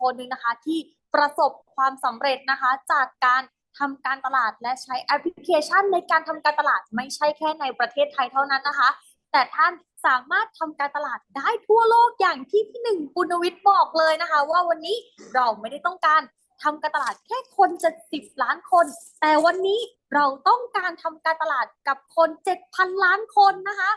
คนหนึ่งนะคะ ที่ประสบความสำเร็จนะคะ จากการทำการตลาดและใช้แอปพลิเคชันในการทำการตลาดไม่ใช่แค่ในประเทศไทยเท่านั้นนะคะ แต่ท่านสามารถทำการตลาดได้ทั่วโลกอย่างที่พี่หนึ่งปุณวิทย์บอกเลยนะคะ ว่าวันนี้เราไม่ได้ต้องการทำการตลาดแค่คนจะสิบล้านคน แต่วันนี้เราต้องการทำการตลาดกับคนเจ็ดพันล้านคนนะคะ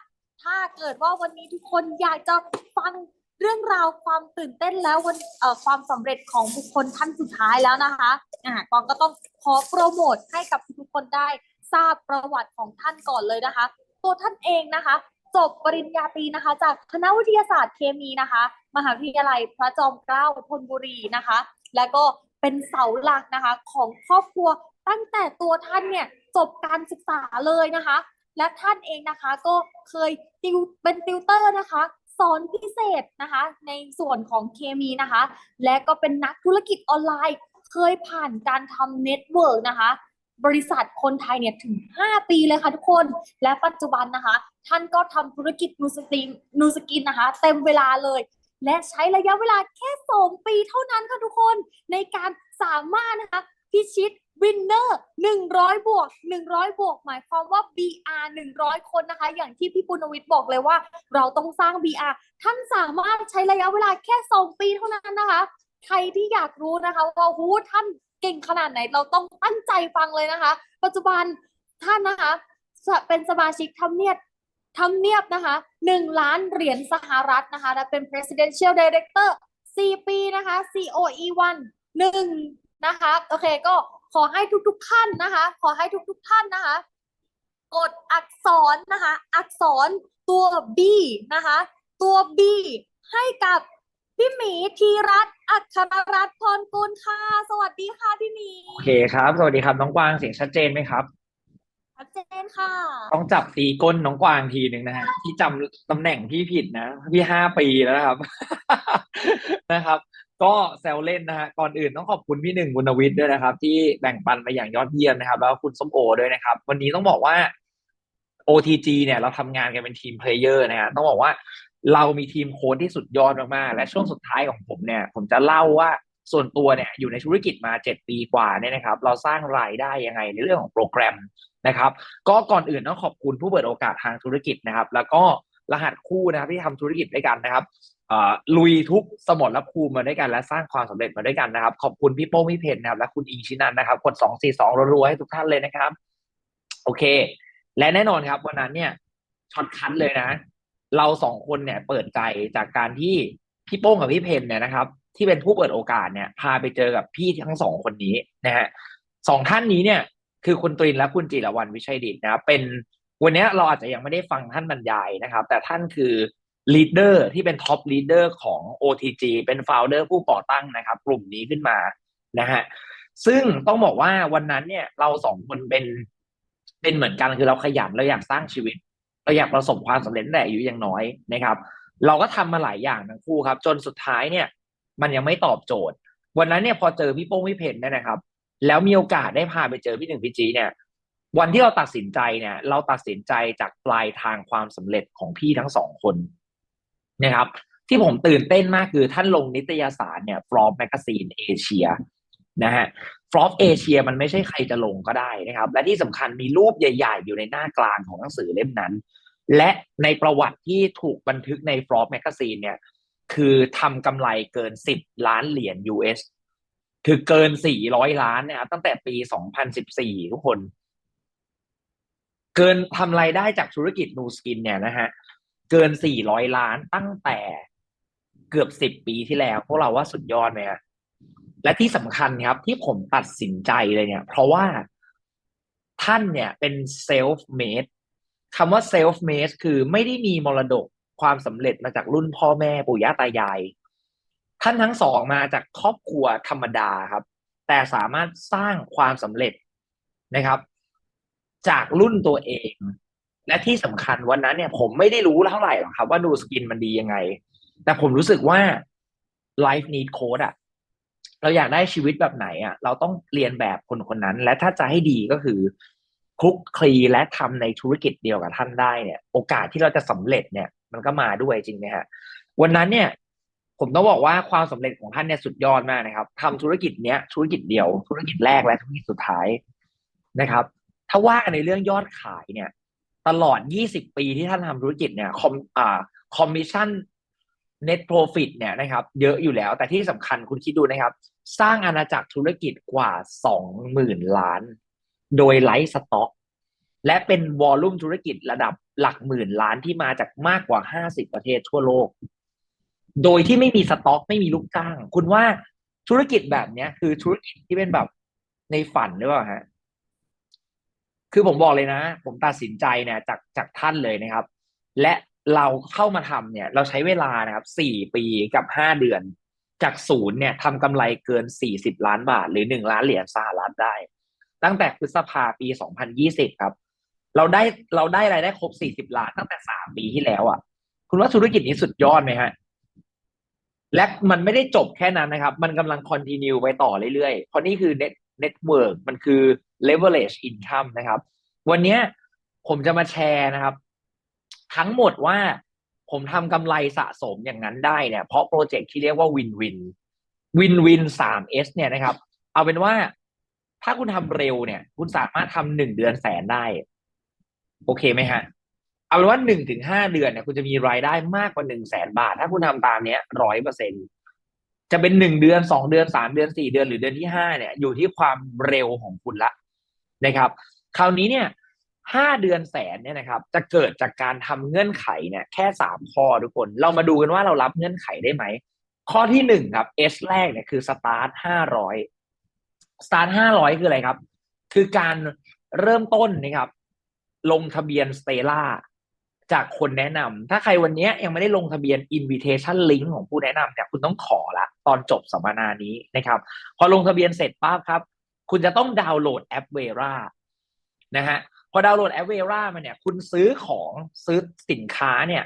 ถ้าเกิดว่าวันนี้ทุกคนอยากจะฟัง เรื่องราวความตื่นเต้นแล้ววันเอ่อความสำเร็จของบุคคลท่านสุดท้ายแล้วนะคะอ่ากองก็ต้องขอโปรโมทให้กับทุกคนได้ทราบประวัติของท่านก่อนเลยนะคะ ตัวท่านเองนะคะ จบปริญญาตรีนะคะ จากคณะวิทยาศาสตร์เคมีนะคะ มหาวิทยาลัยพระจอมเกล้าธนบุรีนะคะ แล้วก็เป็นเสาหลักนะคะของครอบครัวตั้งแต่ตัวท่านเนี่ยจบการศึกษาเลยนะคะ และท่านเองนะคะก็เคยติวเป็นติวเตอร์นะคะ สอนพิเศษนะคะ ในส่วนของเคมีนะคะ และก็เป็นนักธุรกิจออนไลน์ เคยผ่านการทำเน็ตเวิร์กนะคะ บริษัทคนไทยเนี่ยถึง 5 ปีเลยค่ะทุกคน และปัจจุบันนะคะ ท่านก็ทำธุรกิจนูสกินนูสกินนะคะ เต็มเวลาเลยและใช้ระยะเวลาแค่ 2 ปีเท่านั้นค่ะทุกคนในการสามารถนะคะพิชิต วินเนอร์100 บวก 100 บวก หมายความว่า BR 100 คนนะคะ อย่างที่พี่ปุณวิทย์บอกเลยว่า เราต้องสร้าง BR ท่านสามารถใช้ระยะเวลาแค่ 2 ปีเท่านั้นนะคะ ใครที่อยากรู้นะคะ ว่าหูท่านเก่งขนาดไหน เราต้องตั้งใจฟังเลยนะคะ ปัจจุบันท่านนะคะจะเป็นสมาชิกทำเนียบทำเนียบนะคะ1ล้านเหรียญสหรัฐนะคะ และเป็น presidential director 4 ปีนะคะ COE 1 1นะคะ โอเคก็ ขอให้ทุกๆท่านนะคะ ขอให้ทุกๆท่านนะคะ กดอักษรนะคะ อักษรตัว B นะคะ ตัว B ให้กับพี่หมีธีรัตน์อัครรัตน์พรกุลค่ะ สวัสดีค่ะพี่หมีโอเคครับ สวัสดีครับน้องกวางเสียงชัดเจนไหมครับ ชัดเจนค่ะ ต้องจับตีก้นน้องกวางทีหนึ่งนะฮะที่จำตำแหน่งพี่ผิดนะ พี่ห้าปีแล้วนะครับ นะครับ ก็แซวเล่นนะฮะก่อนอื่นต้องขอบคุณพี่หนึ่งบุญวิทย์ด้วยนะครับ ที่แบ่งปันมาอย่างยอดเยี่ยมนะครับ แล้วก็คุณส้มโอด้วยนะครับ วันนี้ต้องบอกว่า OTG เนี่ยเราทำงานกันเป็นทีมเพลเยอร์นะฮะต้องบอกว่าเรามีทีมโค้ดที่สุดยอดมากๆและช่วงสุดท้ายของผมเนี่ย ผมจะเล่าว่าส่วนตัวเนี่ยอยู่ในธุรกิจมาเจ็ดปีกว่าเนี่ยนะครับ เราสร้างรายได้ยังไงในเรื่องของโปรแกรมนะครับ ก็ก่อนอื่นต้องขอบคุณผู้เปิดโอกาสทางธุรกิจนะครับ แล้วก็รหัสคู่นะครับที่ทำธุรกิจด้วยกันนะครับ ลุยทุกสมรภูมิมาด้วยกันและสร้างความสำเร็จมาด้วยกันนะครับ ขอบคุณพี่โป้งพี่เพนนะครับและคุณอิงชินันนะครับ กดสองสี่สองรัวๆให้ทุกท่านเลยนะครับ โอเค และแน่นอนครับ วันนั้นเนี่ยช็อตคัทเลยนะ เราสองคนเนี่ยเปิดใจจากการที่พี่โป้งกับพี่เพนเนี่ยนะครับ ที่เป็นผู้เปิดโอกาสเนี่ย พาไปเจอกับพี่ทั้งสองคนนี้นะฮะสองท่านนี้เนี่ย คือคุณตรินและคุณจิรวรรณวิชัยดิตนะครับเป็นวันนี้เราอาจจะยังไม่ได้ฟังท่านบรรยายนะครับ แต่ท่านคือ ลีดเดอร์ที่เป็นท็อปลีดเดอร์ของ OTG เป็นฟ o ลเดอร์ผู้ก่อตั้งนะครับ กลุ่มนี้ขึ้นมานะฮะซึ่งต้องบอกว่าวันนั้นเนี่ยเราสองคนเป็นเป็นเหมือนกันคือเราขยันเราอยากสร้างชีวิต เราอยากประสบความสำเร็จแต่อายุยังน้อยนะครับ เราก็ทำมาหลายอย่างทั้งคู่ครับ จนสุดท้ายเนี่ย มันยังไม่ตอบโจทย์ วันนั้นเนี่ยพอเจอพี่โป้งพี่เพนเนี่ยนะครับ แล้วมีโอกาสได้พาไปเจอพี่หนึ่งพี่จีเนี่ย วันที่เราตัดสินใจเนี่ย เราตัดสินใจจากปลายทางความสำเร็จของพี่ทั้งสองคน นะครับ ที่ผมตื่นเต้นมากคือท่านลงนิตยสารเนี่ยฟลอปแมกซีนเอเชียนะฮะฟลอปเอเชียมันไม่ใช่ใครจะลงก็ได้นะครับ และที่สำคัญมีรูปใหญ่ๆ อยู่ในหน้ากลางของหนังสือเล่มนั้น และในประวัติที่ถูกบันทึกในฟลอปแมกซีนเนี่ย คือทำกำไรเกิน10ล้านเหรียญ US คือเกิน400ล้านนะครับตั้งแต่ปี2014ทุกคน เกินทำรายได้จากธุรกิจนูสกินเนี่ยนะฮะ เกิน400ล้านตั้งแต่เกือบ10ปีที่แล้ว พวกเราว่าสุดยอดไหมและที่สำคัญครับ ที่ผมตัดสินใจเลยเนี่ย เพราะว่าท่านเนี่ยเป็นเซลฟ์เมดคำว่าเซลฟ์เมดคือไม่ได้มีมรดกความสำเร็จมาจากรุ่นพ่อแม่ปู่ย่าตายาย ท่านทั้งสองมาจากครอบครัวธรรมดาครับ แต่สามารถสร้างความสำเร็จนะครับ จากรุ่นตัวเอง และที่สำคัญวันนั้นเนี่ย ผมไม่ได้รู้เท่าไหร่หรอกครับ ว่าดูสกินมันดียังไง แต่ผมรู้สึกว่า life need code อะเราอยากได้ชีวิตแบบไหนอะเราต้องเรียนแบบคนคนนั้น และถ้าจะให้ดีก็คือคลุกคลีและทำในธุรกิจเดียวกับท่านได้เนี่ย โอกาสที่เราจะสำเร็จเนี่ย มันก็มาด้วยจริงไหมฮะวันนั้นเนี่ย ผมต้องบอกว่าความสำเร็จของท่านเนี่ยสุดยอดมากนะครับทำธุรกิจเนี้ยธุรกิจเดียว ธุรกิจแรกและธุรกิจสุดท้ายนะครับ ถ้าว่าในเรื่องยอดขายเนี่ย ตลอด 20 ปีที่ท่านทำธุรกิจเนี่ยคอมอ่าคอมมิชชั่น net profit เนี่ยนะครับ เยอะอยู่แล้ว แต่ที่สำคัญคุณคิดดูนะครับ สร้างอาณาจักรธุรกิจกว่า 20,000 ล้าน โดยไลฟ์สต็อก และเป็นวอลลุ่มธุรกิจระดับหลักหมื่นล้านที่มาจากมากกว่า 50 ประเทศทั่วโลก โดยที่ไม่มีสต็อก ไม่มีลูกจ้าง คุณว่าธุรกิจแบบเนี้ยคือธุรกิจที่เป็นแบบในฝันหรือเปล่าฮะ คือผมบอกเลยนะ ผมตัดสินใจเนี่ยจากจากท่านเลยนะครับ และเราเข้ามาทำเนี่ย เราใช้เวลานะครับสี่ปีกับห้าเดือน จากศูนย์เนี่ยทำกำไรเกินสี่สิบล้านบาท หรือหนึ่งล้านเหรียญสหรัฐได้ ตั้งแต่พฤษภาปีสองพันยี่สิบครับ เราได้เราได้รายได้ครบสี่สิบล้านตั้งแต่สามปีที่แล้วอะ คุณว่าธุรกิจนี้สุดยอดไหมฮะและมันไม่ได้จบแค่นั้นนะครับ มันกำลังคอนติเนียไปต่อเรื่อยๆ เพราะนี่คือ net network มันคือ leverage income นะครับ วันนี้ผมจะมาแชร์นะครับ ทั้งหมดว่าผมทำกำไรสะสมอย่างนั้นได้เนี่ย เพราะโปรเจกต์ที่เรียกว่า win win win win 3 S เนี่ยนะครับ เอาเป็นว่าถ้าคุณทำเร็วเนี่ย คุณสามารถทำหนึ่งเดือนแสนได้ โอเคไหมฮะเอาเป็นว่าหนึ่งถึงห้าเดือนเนี่ยคุณจะมีรายได้มากกว่าหนึ่งแสนบาท ถ้าคุณทำตามเนี้ยร้อยเปอร์เซ็นจะเป็นหนึ่งเดือนสองเดือนสามเดือนสี่เดือนหรือเดือนที่ห้าเนี่ย อยู่ที่ความเร็วของคุณละ นะครับ คราวนี้เนี่ยห้าเดือนแสนเนี่ยนะครับ จะเกิดจากการทำเงื่อนไขเนี่ยแค่สามข้อทุกคน เรามาดูกันว่าเรารับเงื่อนไขได้ไหม ข้อที่หนึ่งครับ S แรกเนี่ยคือสตาร์ทห้าร้อยสตาร์ทห้าร้อยคืออะไรครับ คือการเริ่มต้นนะครับ ลงทะเบียนสเตล่าจากคนแนะนำถ้าใครวันนี้ยังไม่ได้ลงทะเบียน invitation link ของผู้แนะนำเนี่ยคุณต้องขอละ ตอนจบสัมมนานี้นะครับ พอลงทะเบียนเสร็จปั๊บครับ คุณจะต้องดาวน์โหลดแอป Vera นะฮะพอดาวน์โหลดแอป Vera มาเนี่ย คุณซื้อของซื้อสินค้าเนี่ย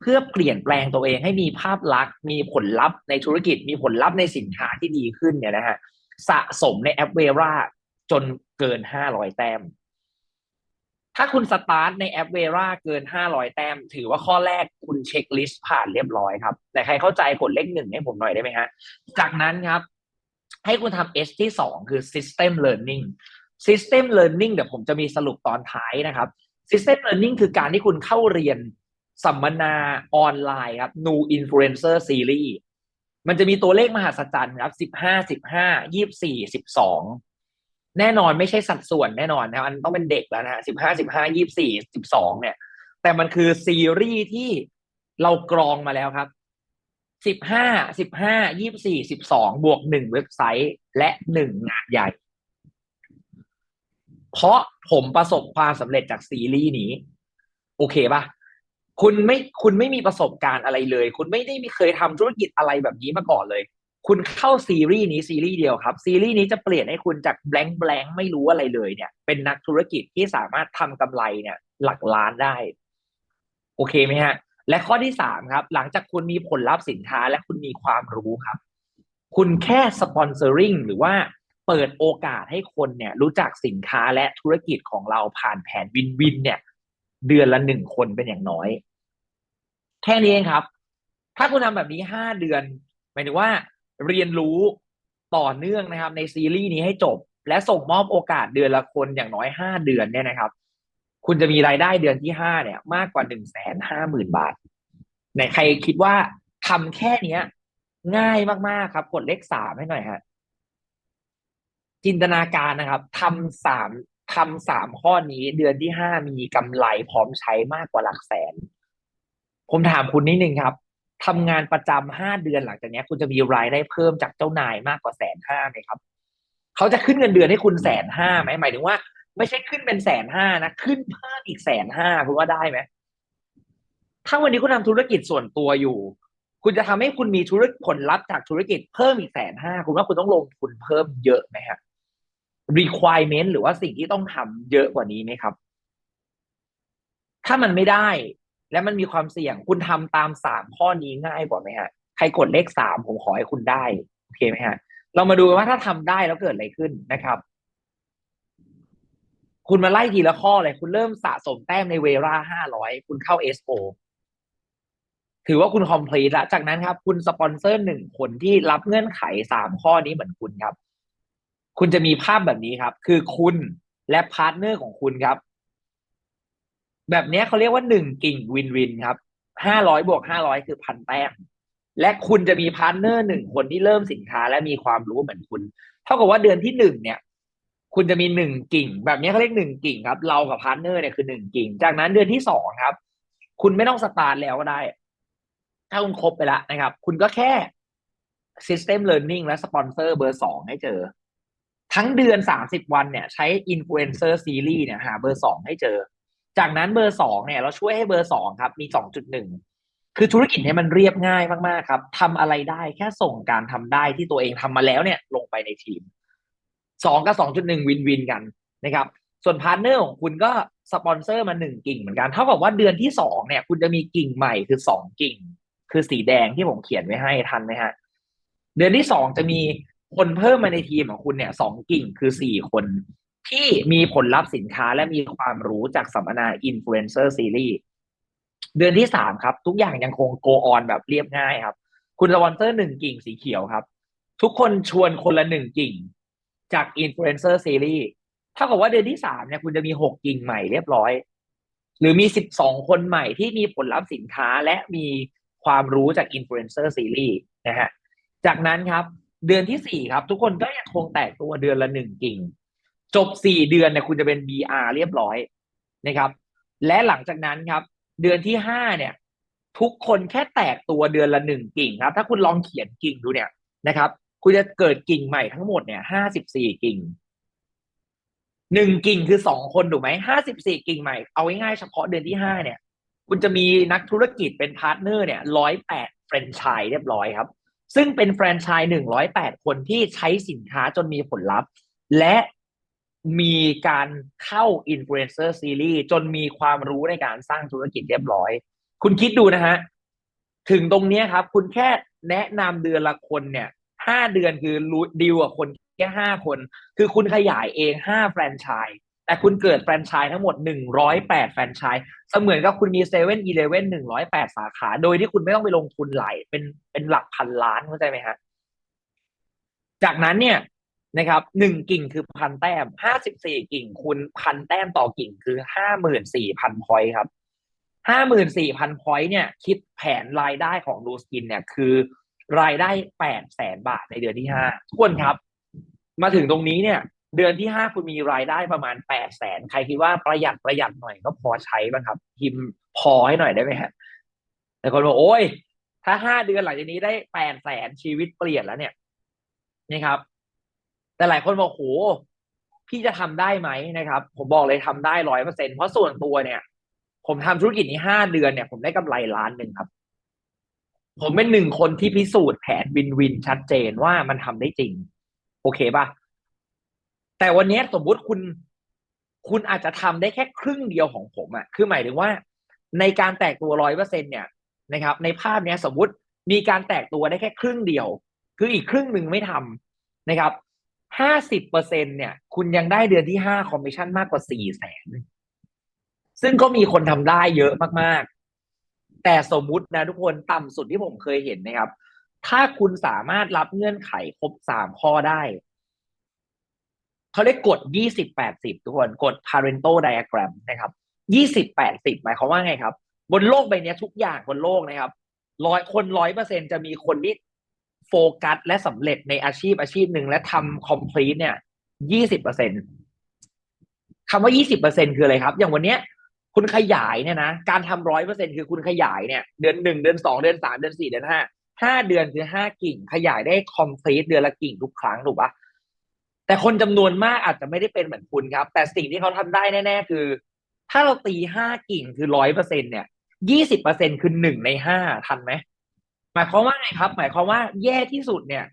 เพื่อเปลี่ยนแปลงตัวเองให้มีภาพลักษณ์มีผลลัพธ์ในธุรกิจมีผลลัพธ์ในสินค้าที่ดีขึ้นเนี่ยนะฮะสะสมในแอป Vera จนเกิน500แต้ม ถ้าคุณสตาร์ทในแอป Vera เกิน500แต้ม ถือว่าข้อแรกคุณเช็คลิสต์ผ่านเรียบร้อยครับ แต่ใครเข้าใจกดเลขหนึ่งให้ผมหน่อยได้ไหมฮะ จากนั้นครับ ให้คุณทำ S ที่สองคือ System Learning System Learning เดี๋ยวผมจะมีสรุปตอนท้ายนะครับ System Learning คือการที่คุณเข้าเรียนสัมมนาออนไลน์ครับ New Influencer Series มันจะมีตัวเลขมหาศาลครับสิบห้าสิบห้ายี่สี่สิบสองแน่นอนไม่ใช่สัดส่วนแน่นอนนะครับอันต้องเป็นเด็กแล้วนะฮะสิบห้าสิบห้ายี่สี่สิบสองเนี่ย แต่มันคือซีรีส์ที่เรากรองมาแล้วครับ สิบห้าสิบห้ายี่สี่สิบสองบวกหนึ่งเว็บไซต์และหนึ่งงานใหญ่ เพราะผมประสบความสำเร็จจากซีรีส์นี้ โอเคปะคุณไม่คุณไม่มีประสบการณ์อะไรเลย คุณไม่ได้มีเคยทำธุรกิจอะไรแบบนี้มาก่อนเลย คุณเข้าซีรีส์นี้ซีรีส์เดียวครับ ซีรีส์นี้จะเปลี่ยนให้คุณจากแบงค์แบงค์ไม่รู้อะไรเลยเนี่ย เป็นนักธุรกิจที่สามารถทำกำไรเนี่ย หลักล้านได้ โอเคไหมฮะ และข้อที่สามครับ หลังจากคุณมีผลลัพธ์สินค้าและคุณมีความรู้ครับ คุณแค่สปอนเซอริงหรือว่าเปิดโอกาสให้คนเนี่ยรู้จักสินค้าและธุรกิจของเราผ่านแผนวินวินเนี่ย เดือนละหนึ่งคนเป็นอย่างน้อย แค่นี้เองครับ ถ้าคุณทำแบบนี้ห้าเดือนหมายถึงว่า เรียนรู้ต่อเนื่องนะครับ ในซีรีส์นี้ให้จบ และส่งมอบโอกาสเดือนละคนอย่างน้อยห้าเดือนเนี่ยนะครับ คุณจะมีรายได้เดือนที่ห้าเนี่ย มากกว่าหนึ่งแสนห้าหมื่นบาทไหนใครคิดว่าทำแค่เนี้ย ง่ายมากๆครับ กดเลขสามให้หน่อยฮะจินตนาการนะครับทำสามทำสามข้อนี้เดือนที่ห้ามีกำไรพร้อมใช้มากกว่าหลักแสน ผมถามคุณนิดนึงครับทำงานประจำห้าเดือนหลังจากนี้คุณจะมีรายได้เพิ่มจากเจ้านายมากกว่าแสนห้าไหมครับเขาจะขึ้นเงินเดือนให้คุณแสนห้าไหมหมายถึงว่า ไม่ใช่ขึ้นเป็นแสนห้านะ ขึ้นเพิ่มอีกแสนห้าคุณว่าได้ไหมถ้าวันนี้คุณทำธุรกิจส่วนตัวอยู่ คุณจะทำให้คุณมีธุรกิจผลลัพธ์จากธุรกิจเพิ่มอีกแสนห้าคุณว่าคุณต้องลงทุนเพิ่มเยอะไหมฮะ requirement หรือว่าสิ่งที่ต้องทำเยอะกว่านี้ไหมครับ ถ้ามันไม่ได้ และมันมีความเสี่ยงคุณทำตามสามข้อนี้ง่ายกว่าไหมฮะ ใครกดเลขสามผมขอให้คุณได้ โอเคไหมฮะ เรามาดูว่าถ้าทำได้แล้วเกิดอะไรขึ้นนะครับ คุณมาไล่ทีละข้อเลย คุณเริ่มสะสมแต้มในเวราห้าร้อยคุณเข้าเอสโถือว่าคุณ complete ละจากนั้นครับ คุณสปอนเซอร์หนึ่งคนที่รับเงื่อนไขสามข้อนี้เหมือนคุณครับ คุณจะมีภาพแบบนี้ครับ คือคุณและพาร์ทเนอร์ของคุณครับ แบบนี้เขาเรียกว่าหนึ่งกิ่งวินวินครับห้าร้อยบวกห้าร้อยคือพันแต้มและคุณจะมีพาร์ทเนอร์หนึ่งคนที่เริ่มสินค้าและมีความรู้เหมือนคุณ เท่ากับว่าเดือนที่หนึ่งเนี่ย คุณจะมีหนึ่งกิ่ง แบบนี้เขาเรียกหนึ่งกิ่งครับ เรากับพาร์ทเนอร์เนี่ยคือหนึ่งกิ่ง จากนั้นเดือนที่สองครับ คุณไม่ต้องสตาร์ทแล้วก็ได้ ถ้าคุณครบไปแล้วนะครับ คุณก็แค่ System Learning และสปอนเซอร์เบอร์สองให้เจอ ทั้งเดือนสามสิบวันเนี่ย ใช้ Influencer Series เนี่ยหาเบอร์สองให้เจอ จากนั้นเบอร์สองเนี่ย เราช่วยให้เบอร์สองครับ มีสองจุดหนึ่งคือธุรกิจเนี่ยมันเรียบง่ายมากๆครับทำอะไรได้แค่ส่งการทำได้ที่ตัวเองทำมาแล้วเนี่ย ลงไปในทีม สองกับสองจุดหนึ่งวินวินกันนะครับ ส่วนพาร์ทเนอร์ของคุณก็สปอนเซอร์มาหนึ่งกิ่งเหมือนกันเท่ากับว่าเดือนที่สองเนี่ย คุณจะมีกิ่งใหม่คือสองกิ่ง คือสีแดงที่ผมเขียนไว้ให้ทันไหมฮะ เดือนที่สองจะมีคนเพิ่มมาในทีมของคุณเนี่ยสองกิ่งคือสี่คนที่มีผลลัพธ์สินค้าและมีความรู้จากสัมมนา Influencer Series เดือนที่สามครับ ทุกอย่างยังคง go on แบบเรียบง่ายครับ คุณสปอนเซอร์หนึ่งกิ่งสีเขียวครับ ทุกคนชวนคนละหนึ่งกิ่ง จาก Influencer Series เท่ากับว่าเดือนที่สามเนี่ยคุณจะมีหกกิ่งใหม่เรียบร้อย หรือมีสิบสองคนใหม่ที่มีผลลัพธ์สินค้าและมีความรู้จาก Influencer Series นะฮะจากนั้นครับเดือนที่สี่ครับ ทุกคนก็ยังคงแตกตัวเดือนละหนึ่งกิ่ง จบสี่เดือนเนี่ยคุณจะเป็น BR เรียบร้อยนะครับ และหลังจากนั้นครับ เดือนที่ห้าเนี่ย ทุกคนแค่แตกตัวเดือนละหนึ่งกิ่งครับ ถ้าคุณลองเขียนกิ่งดูเนี่ยนะครับ คุณจะเกิดกิ่งใหม่ทั้งหมดเนี่ยห้าสิบสี่กิ่งหนึ่งกิ่งคือสองคนถูกไหมห้าสิบสี่กิ่งใหม่เอาง่ายๆเฉพาะเดือนที่ห้าเนี่ย คุณจะมีนักธุรกิจเป็นพาร์ทเนอร์เนี่ยร้อยแปดแฟรนไชส์เรียบร้อยครับ ซึ่งเป็นแฟรนไชส์หนึ่งร้อยแปดคนที่ใช้สินค้าจนมีผลลัพธ์ และมีการเข้า Influencer Series จนมีความรู้ในการสร้างธุรกิจเรียบร้อย คุณคิดดูนะฮะ ถึงตรงนี้ครับ คุณแค่แนะนำเดือนละคนเนี่ย ห้าเดือนคือรู้ดีลกับคนแค่ห้าคน คือคุณขยายเองห้าแฟรนไชส์แต่คุณเกิดแฟรนไชส์ทั้งหมดหนึ่งร้อยแปดแฟรนไชส์เสมือนกับคุณมีเซเว่นอีเลเว่นหนึ่งร้อยแปดสาขา โดยที่คุณไม่ต้องไปลงทุนหลายเป็นเป็นหลักพันล้านเข้าใจไหมฮะจากนั้นเนี่ยนะครับหนึ่งกิ่งคือพันแต้มห้าสิบสี่กิ่งคูณพันแต้มต่อกิ่งคือห้าหมื่นสี่พันพอยต์ครับห้าหมื่นสี่พันพอยต์เนี่ย คิดแผนรายได้ของดูสกินเนี่ยคือ รายได้แปดแสนบาทในเดือนที่ห้าทุกคนครับ มาถึงตรงนี้เนี่ย เดือนที่ห้าคุณมีรายได้ประมาณแปดแสนใครคิดว่าประหยัดประหยัดหน่อยก็พอใช้บ้างครับพิมพ์พอให้หน่อยได้ไหมฮะแต่คนบอกโอ้ยถ้าห้าเดือนหลังจากนี้ได้แปดแสนชีวิตเปลี่ยนแล้วเนี่ยนี่ครับ แต่หลายคนบอกโหพี่จะทำได้ไหมนะครับ ผมบอกเลยทำได้ร้อยเปอร์เซ็นเพราะส่วนตัวเนี่ย ผมทำธุรกิจนี้ห้าเดือนเนี่ย ผมได้กำไรล้านหนึ่งครับ ผมเป็นหนึ่งคนที่พิสูจน์แผนวินวินชัดเจนว่ามันทำได้จริง โอเคป่ะ แต่วันนี้สมมุติคุณ คุณอาจจะทำได้แค่ครึ่งเดียวของผมอะคือหมายถึงว่า ในการแตกตัวร้อยเปอร์เซ็นเนี่ยนะครับ ในภาพเนี้ยสมมุติมีการแตกตัวได้แค่ครึ่งเดียว คืออีกครึ่งหนึ่งไม่ทำนะครับห้าสิบเปอร์เซ็นเนี่ย คุณยังได้เดือนที่ห้าคอมมิชชั่นมากกว่าสี่แสนซึ่งก็มีคนทำได้เยอะมาก แต่สมมุตินะทุกคนต่ำสุดที่ผมเคยเห็นนะครับ ถ้าคุณสามารถรับเงื่อนไขครบสามข้อได้เขาเรียกกฎยี่สิบแปดสิบทุกคนกฎ parental diagram นะครับยี่สิบแปดสิบหมายความว่าไงครับ บนโลกใบนี้ทุกอย่างบนโลกนะครับร้อยคนร้อยเปอร์เซ็นจะมีคนที่โฟกัสและสำเร็จในอาชีพอาชีพหนึ่งและทำ complete เนี่ยยี่สิบเปอร์เซ็นคำว่ายี่สิบเปอร์เซ็นคืออะไรครับ อย่างวันเนี้ย คุณขยายเนี่ยนะการทำร้อยเปอร์เซ็นคือคุณขยายเนี่ยเดือนหนึ่งเดือนสองเดือนสามเดือนสี่เดือนห้าห้าเดือนคือห้ากิ่ง ขยายได้ complete เดือนละกิ่งทุกครั้งถูกปะแต่คนจำนวนมากอาจจะไม่ได้เป็นเหมือนคุณครับ แต่สิ่งที่เขาทำได้แน่ๆคือ ถ้าเราตีห้ากิ่งคือร้อยเปอร์เซ็นเนี่ยยี่สิบเปอร์เซ็นคือหนึ่งในห้าทันไหมหมายความว่าไงครับ หมายความว่าแย่ที่สุดเนี่ย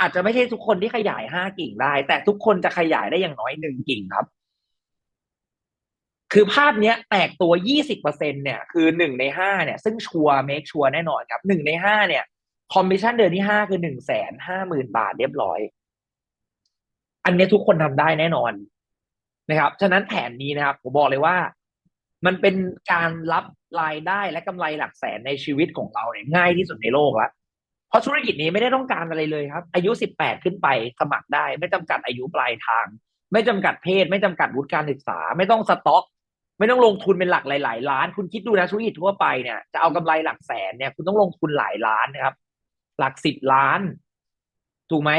อาจจะไม่ใช่ทุกคนที่ขยายห้ากิ่งได้ แต่ทุกคนจะขยายได้อย่างน้อยหนึ่งกิ่งครับ คือภาพเนี้ยแตกตัวยี่สิบเนี่ย คือหนึ่งในห้าเนี่ย ซึ่งชัวร์เมคชัวร์แน่นอนครับหนึ่งในห้าเนี่ย คอมมิชชั่นเดือนที่ห้าคือหนึ่งแสนห้าหมื่นบาทเรียบร้อย อันนี้ทุกคนทำได้แน่นอนนะครับ ฉะนั้นแผนนี้นะครับผมบอกเลยว่า มันเป็นการรับรายได้และกำไรหลักแสนในชีวิตของเราเนี่ยง่ายที่สุดในโลกแล้วเพราะธุรกิจนี้ไม่ได้ต้องการอะไรเลยครับ อายุสิบแปดขึ้นไปสมัครได้ ไม่จำกัดอายุปลายทาง ไม่จำกัดเพศ ไม่จำกัดวุฒิการศึกษา ไม่ต้องสต็อก ไม่ต้องลงทุนเป็นหลักหลาย ๆ ล้าน คุณคิดดูนะธุรกิจทั่วไปเนี่ยจะเอากำไรหลักแสนเนี่ย คุณต้องลงทุนหลายล้านนะครับ หลักสิบล้าน ถูกไหม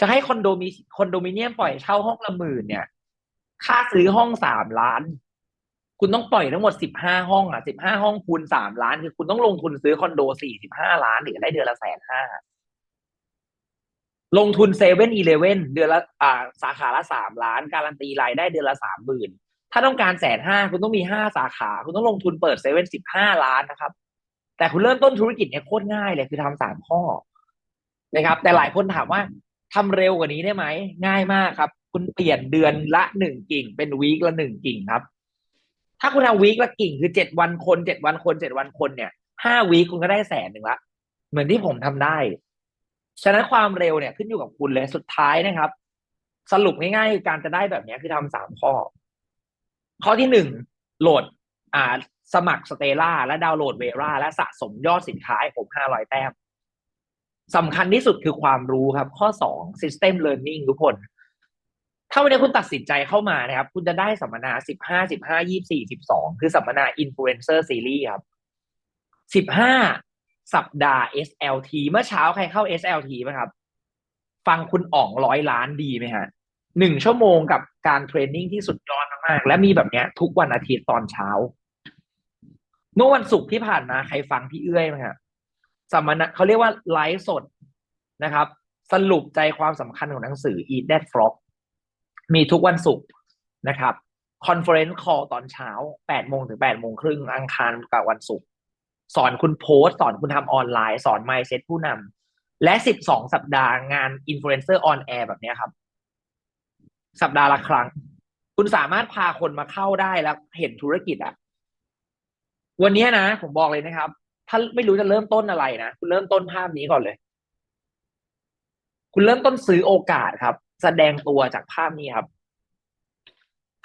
จะให้คอนโดมีคอนโดมิเนียมปล่อยเช่าห้องละหมื่นเนี่ย ค่าซื้อห้องสามล้าน คุณต้องปล่อยทั้งหมดสิบห้าห้องอะสิบห้าห้องคูณสามล้าน คือคุณต้องลงทุนซื้อคอนโดสี่สิบห้าล้านถึงจะได้เดือนละแสนห้าลงทุนเซเว่นอีเลเว่นเดือนละอ่าสาขาละสามล้าน การันตีรายได้เดือนละสามหมื่น ถ้าต้องการแสนห้าคุณต้องมีห้าสาขา คุณต้องลงทุนเปิดเซเว่นสิบห้าล้านนะครับ แต่คุณเริ่มต้นธุรกิจเนี่ยโคตรง่ายเลยคือทำสามข้อนะครับ แต่หลายคนถามว่าทำเร็วกว่านี้ได้ไหมง่ายมากครับ คุณเปลี่ยนเดือนละหนึ่งกิ่ง เป็นวีคละหนึ่งกิ่งครับ ถ้าคุณทำวีคละกิ่งคือเจ็ดวันคนเจ็ดวันคนเจ็ดวันคนเนี่ยห้าวีคคุณก็ได้แสนหนึ่งละเหมือนที่ผมทำได้ ฉะนั้นความเร็วเนี่ยขึ้นอยู่กับคุณเลยสุดท้ายนะครับ สรุปง่ายๆการจะได้แบบเนี้ยคือทำสามข้อ ข้อที่หนึ่งโหลดอ่าสมัครสเตล่าและดาวน์โหลดเวราและสะสมยอดสินค้าให้ผมห้าร้อยแต้มสำคัญที่สุดคือความรู้ครับ ข้อสอง system learning ทุกคน ถ้าวันนี้คุณตัดสินใจเข้ามานะครับ คุณจะได้สัมมนาสิบห้าสิบห้ายี่สี่สิบสองคือสัมมนา influencer series ครับสิบห้าสัปดาห์ SLT เมื่อเช้าใครเข้า SLT ไหมครับ ฟังคุณอ๋องร้อยล้านดีไหมฮะ หนึ่งชั่วโมงกับการเทรนนิ่งที่สุดยอดมากๆและมีแบบเนี้ย ทุกวันอาทิตย์ตอนเช้า เมื่อวันศุกร์ที่ผ่านมาใครฟังพี่เอื้อยไหมครับสัมมนาเขาเรียกว่าไลฟ์สดนะครับ สรุปใจความสำคัญของหนังสือ Eat That Frog มีทุกวันศุกร์นะครับคอนเฟอเรนซ์คอลตอนเช้า8โมงถึง8โมงครึ่งอังคารกับวันศุกร์สอนคุณโพสสอนคุณทำออนไลน์ สอน mindset ผู้นำและ12สัปดาห์งาน Influencer on Air แอร์แบบนี้ครับ สัปดาห์ละครั้ง คุณสามารถพาคนมาเข้าได้แล้วเห็นธุรกิจอะวันนี้นะผมบอกเลยนะครับ ถ้าไม่รู้จะเริ่มต้นอะไรนะคุณเริ่มต้นภาพนี้ก่อนเลย คุณเริ่มต้นซื้อโอกาสครับ แสดงตัวจากภาพนี้ครับ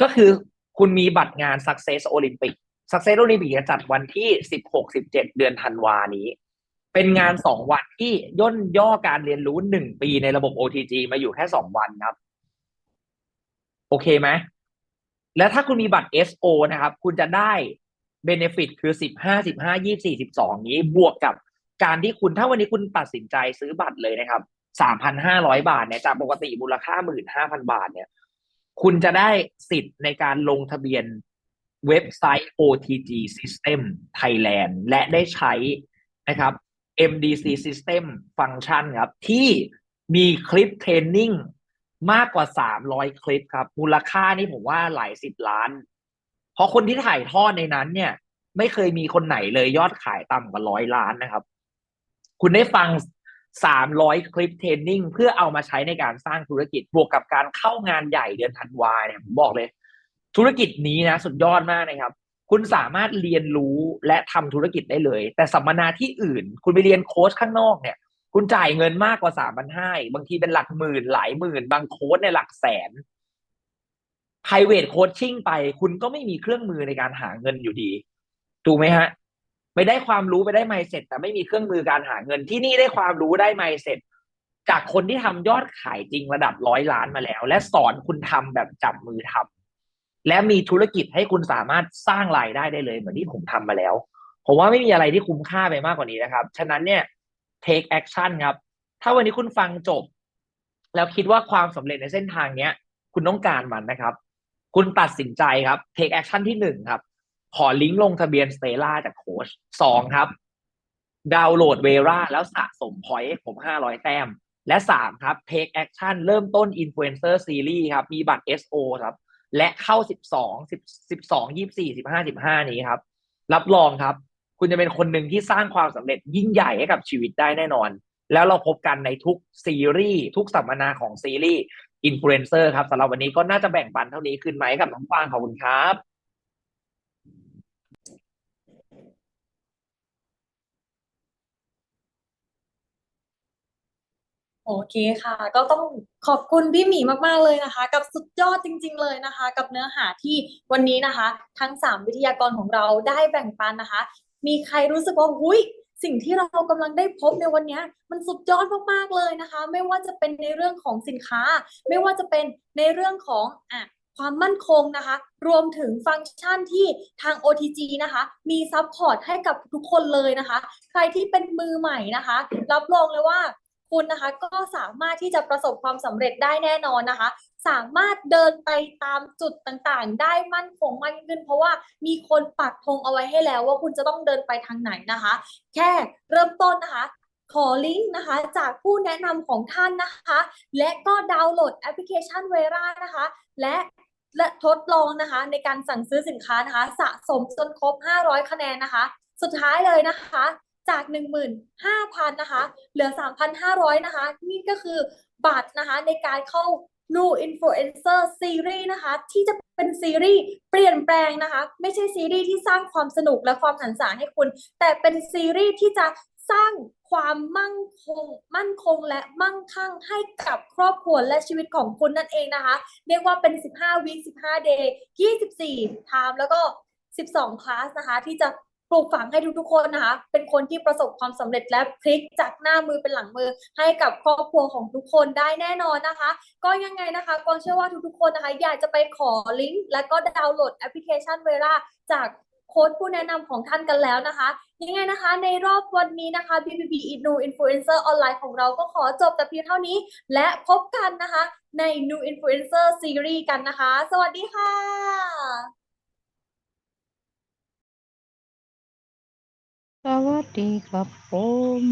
ก็คือคุณมีบัตรงาน Success Olympic Success Olympic จะจัดวันที่16 17เดือนธันวานี้ เป็นงานสองวันที่ย่นย่อการเรียนรู้หนึ่งปีในระบบ OTG มาอยู่แค่สองวันครับ โอเคไหมแล้วถ้าคุณมีบัตร SO นะครับ คุณจะได้ Benefit คือสิบห้าสิบห้ายี่สี่สิบสองนี้บวกกับการที่คุณถ้าวันนี้คุณตัดสินใจซื้อบัตรเลยนะครับสามพันห้าร้อยบาทเนี่ยจากปกติมูลค่าหมื่นห้าพันบาทเนี่ย คุณจะได้สิทธิ์ในการลงทะเบียนเว็บไซต์ OTG System Thailand และได้ใช้นะครับ MDC System Function ครับ ที่มีคลิปเทรนนิ่ง มากกว่า300คลิปครับ มูลค่านี่ผมว่าหลายสิบล้าน เพราะคนที่ถ่ายทอดในนั้น เนี่ย ไม่เคยมีคนไหนเลยยอดขายต่ำกว่าร้อยล้านนะครับ คุณได้ฟัง300คลิปเทรนนิ่งเพื่อเอามาใช้ในการสร้างธุรกิจบวกกับการเข้างานใหญ่เดือนธันวาเนี่ยผมบอกเลย ธุรกิจนี้นะ สุดยอดมากนะครับ คุณสามารถเรียนรู้และทำธุรกิจได้เลย แต่สัมมนาที่อื่น คุณไปเรียนโค้ชข้างนอกเนี่ย คุณจ่ายเงินมากกว่าสามพันห้าบางทีเป็นหลักหมื่นหลายหมื่น บางโค้ชในหลักแสน private coaching ไป คุณก็ไม่มีเครื่องมือในการหาเงินอยู่ดี ถูกไหมฮะ ไปได้ความรู้ไปได้ mindset แต่ไม่มีเครื่องมือการหาเงินที่นี่ได้ความรู้ได้ mindset จากคนที่ทำยอดขายจริงระดับร้อยล้านมาแล้ว และสอนคุณทำแบบจับมือทำและมีธุรกิจให้คุณสามารถสร้างรายได้ได้เลยเหมือนที่ผมทำมาแล้ว ผมว่าไม่มีอะไรที่คุ้มค่าไปมากกว่านี้นะครับ ฉะนั้นเนี่ย take action ครับ ถ้าวันนี้คุณฟังจบ แล้วคิดว่าความสำเร็จในเส้นทางเนี้ย คุณต้องการมันนะครับ คุณตัดสินใจครับ take action ที่หนึ่งครับ ขอลิงก์ลงทะเบียนสเตล่าจากโค้ชสองครับ ดาวน์โหลดเวราแล้วสะสมพอยต์ให้ผมห้าร้อยแต้ม และสามครับ take action เริ่มต้น influencer series ครับ มีบัตร SO ครับ และเข้าสิบสองสิบสิบสองยี่สี่สิบห้าสิบห้านี้ครับ รับรองครับ คุณจะเป็นคนหนึ่งที่สร้างความสำเร็จยิ่งใหญ่ให้กับชีวิตได้แน่นอน แล้วเราพบกันในทุกซีรีส์ทุกสัมมนาของซีรีส์อินฟลูเอนเซอร์ครับสำหรับวันนี้ก็น่าจะแบ่งปันเท่านี้ขึ้นไหมกับน้องฟางขอบคุณครับโอโอเคค่ะ ก็ต้องขอบคุณพี่หมีมาก ๆ เลยนะคะ กับสุดยอดจริง ๆ เลยนะคะ กับเนื้อหาที่วันนี้นะคะ ทั้งสามวิทยากรของเราได้แบ่งปันนะคะ มีใครรู้สึกว่าหุยสิ่งที่เรากำลังได้พบในวันนี้มันสุดยอดมากๆเลยนะคะ ไม่ว่าจะเป็นในเรื่องของสินค้า ไม่ว่าจะเป็นในเรื่องของอะความมั่นคงนะคะ รวมถึงฟังก์ชันที่ทาง OTG นะคะ มีซัพพอร์ตให้กับทุกคนเลยนะคะ ใครที่เป็นมือใหม่นะคะ รับรองเลยว่า คุณนะคะก็สามารถที่จะประสบความสำเร็จได้แน่นอนนะคะ สามารถเดินไปตามจุดต่างๆ ได้มั่นคงมากยิ่งขึ้น เพราะว่ามีคนปักธงเอาไว้ให้แล้วว่าคุณจะต้องเดินไปทางไหนนะคะ แค่เริ่มต้นนะคะขอลิงก์นะคะจากผู้แนะนำของท่านนะคะ และก็ดาวน์โหลดแอปพลิเคชันเวรานะคะ และและทดลองนะคะในการสั่งซื้อสินค้านะคะ สะสมจนครบ 500 คะแนนนะคะ สุดท้ายเลยนะคะ จาก 15,000นะคะ เหลือ 3,500 นะคะ นี่ก็คือบัตรนะคะในการเข้า New Influencer Series นะคะ ที่จะเป็นซีรีส์เปลี่ยนแปลงนะคะ ไม่ใช่ซีรีส์ที่สร้างความสนุกและความหันษาให้คุณ แต่เป็นซีรีส์ที่จะสร้างความมั่งคง มั่นคงและมั่งคั่งให้กับครอบครัวและชีวิตของคุณนั่นเองนะคะ เรียกว่าเป็น 15 วีค 15 day 24 time แล้วก็ 12 คลาสนะคะ ที่จะ ปลูกฝังให้ทุกๆคนนะคะ เป็นคนที่ประสบความสำเร็จและพลิกจากหน้ามือเป็นหลังมือ ให้กับครอบครัวของทุกคนได้แน่นอนนะคะ ก็ยังไงนะคะก็เชื่อว่าทุกๆคนนะคะ อยากจะไปขอลิงก์และก็ดาวน์โหลดแอปพลิเคชันเวลาจากโค้ดผู้แนะนำของท่านกันแล้วนะคะ ยังไงนะคะ ในรอบวันนี้นะคะ BBB New Influencer ออนไลน์ของเราก็ขอจบแต่เพียงเท่านี้ และพบกันนะคะใน New Influencer Series กันนะคะ สวัสดีค่ะ สวัสดีครับผม